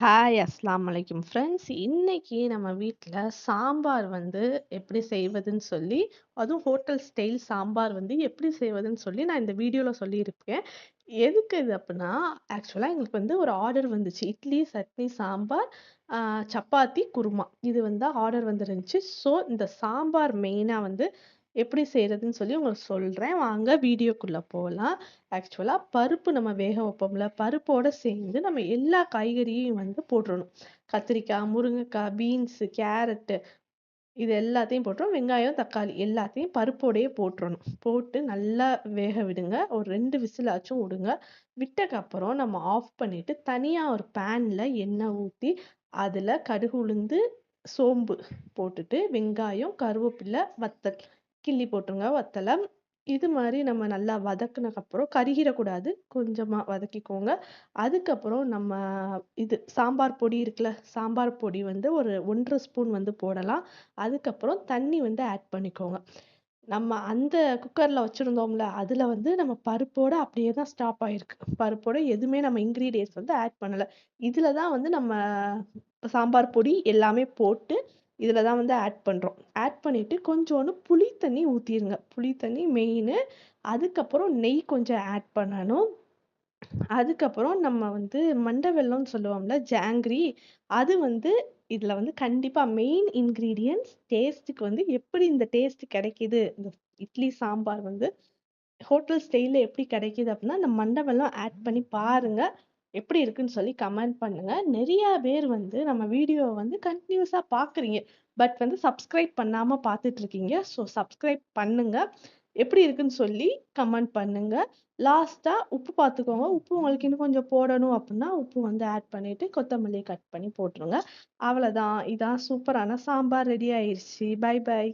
Hi அஸ்லாம் வலைக்கும் friends. இன்னைக்கு நம்ம வீட்டில் சாம்பார் வந்து எப்படி செய்வதுன்னு சொல்லி, அதுவும் ஹோட்டல் ஸ்டைல் சாம்பார் வந்து எப்படி செய்வதுன்னு சொல்லி நான் இந்த வீடியோவில் சொல்லியிருப்பேன் எதுக்கு இது அப்படின்னா ஆக்சுவலாக எங்களுக்கு வந்து ஒரு ஆர்டர் வந்துச்சு. இட்லி, சட்னி, சாம்பார், சப்பாத்தி, குருமா. இது வந்து ஆர்டர் வந்துருந்துச்சு. ஸோ, இந்த சாம்பார் மெயினாக வந்து எப்படி செய்கிறதுன்னு சொல்லி உங்களுக்கு சொல்கிறேன் வாங்க வீடியோக்குள்ளே போகலாம் ஆக்சுவலாக பருப்பு நம்ம வேக வைப்போம்ல, பருப்போடு சேர்ந்து நம்ம எல்லா காய்கறியும் வந்து போட்டுறணும். கத்திரிக்காய், முருங்கைக்காய், பீன்ஸு, கேரட்டு இது எல்லாத்தையும் போட்டுரும் வெங்காயம், தக்காளி எல்லாத்தையும் பருப்போடையே போட்டுறணும். போட்டு நல்லா வேக விடுங்க. ஒரு ரெண்டு விசிலாச்சும் விடுங்க. விட்டக்கப்புறம் நம்ம ஆஃப் பண்ணிவிட்டு தனியாக ஒரு பேனில் எண்ணெய் ஊற்றி அதில் கடுகு, உளுந்து, சோம்பு போட்டுட்டு, வெங்காயம், கருவேப்பிலை, வத்தல் கிள்ளி போட்டுருங்க வத்தலை இது மாதிரி நம்ம நல்லா வதக்குனக்கப்புறம் கருகிடக்கூடாது கொஞ்சமாக வதக்கிக்கோங்க. அதுக்கப்புறம் நம்ம இது சாம்பார் பொடி இருக்குல்ல, சாம்பார் பொடி வந்து ஒரு 1 1/2 ஸ்பூன் வந்து போடலாம். அதுக்கப்புறம் தண்ணி வந்து ஆட் பண்ணிக்கோங்க. நம்ம அந்த குக்கரில் வச்சுருந்தோம்ல அதில் வந்து நம்ம பருப்போடு அப்படியே தான் ஸ்டாப் ஆகிருக்கு பருப்போடு எதுவுமே நம்ம இன்க்ரீடியன்ஸ் வந்து ஆட் பண்ணலை இதில் தான் வந்து நம்ம சாம்பார் பொடி எல்லாமே போட்டு, இதில் தான் வந்து ஆட் பண்ணுறோம் ஆட் பண்ணிவிட்டு கொஞ்சோண்டு புளி தண்ணி ஊற்றிடுங்க புளி தண்ணி மெயினு. அதுக்கப்புறம் நெய் கொஞ்சம் ஆட் பண்ணணும். அதுக்கப்புறம் நம்ம வந்து மண்டை வெல்லம்னு சொல்லுவோம்ல, ஜாங்கிரி. அது வந்து இதில் வந்து கண்டிப்பாக மெயின் இன்க்ரீடியன்ஸ் டேஸ்ட்டுக்கு வந்து எப்படி இந்த டேஸ்ட் கிடைக்கிது இந்த இட்லி, சாம்பார் வந்து ஹோட்டல் ஸ்டைலில் எப்படி கிடைக்கிது அப்படின்னா, அந்த மண்டை வெல்லம் ஆட் பண்ணி பாருங்கள் எப்படி இருக்குன்னு சொல்லி கமெண்ட் பண்ணுங்க. நிறைய பேர் வந்து நம்ம வீடியோவை வந்து கன்டினியூஸா பார்க்குறீங்க. பட் வந்து சப்ஸ்கிரைப் பண்ணாம பார்த்துட்டு இருக்கீங்க. ஸோ சப்ஸ்கிரைப் பண்ணுங்க. எப்படி இருக்குன்னு சொல்லி கமெண்ட் பண்ணுங்க. லாஸ்ட்டாக உப்பு பார்த்துக்கோங்க. உப்பு உங்களுக்கு இன்னும் கொஞ்சம் போடணும் அப்படின்னா, உப்பு வந்து ஆட் பண்ணிட்டு, கொத்தமல்லி கட் பண்ணி போட்டுருங்க. அவ்வளோதான் இதான் சூப்பரான சாம்பார் ரெடி ஆயிடுச்சு பை பை.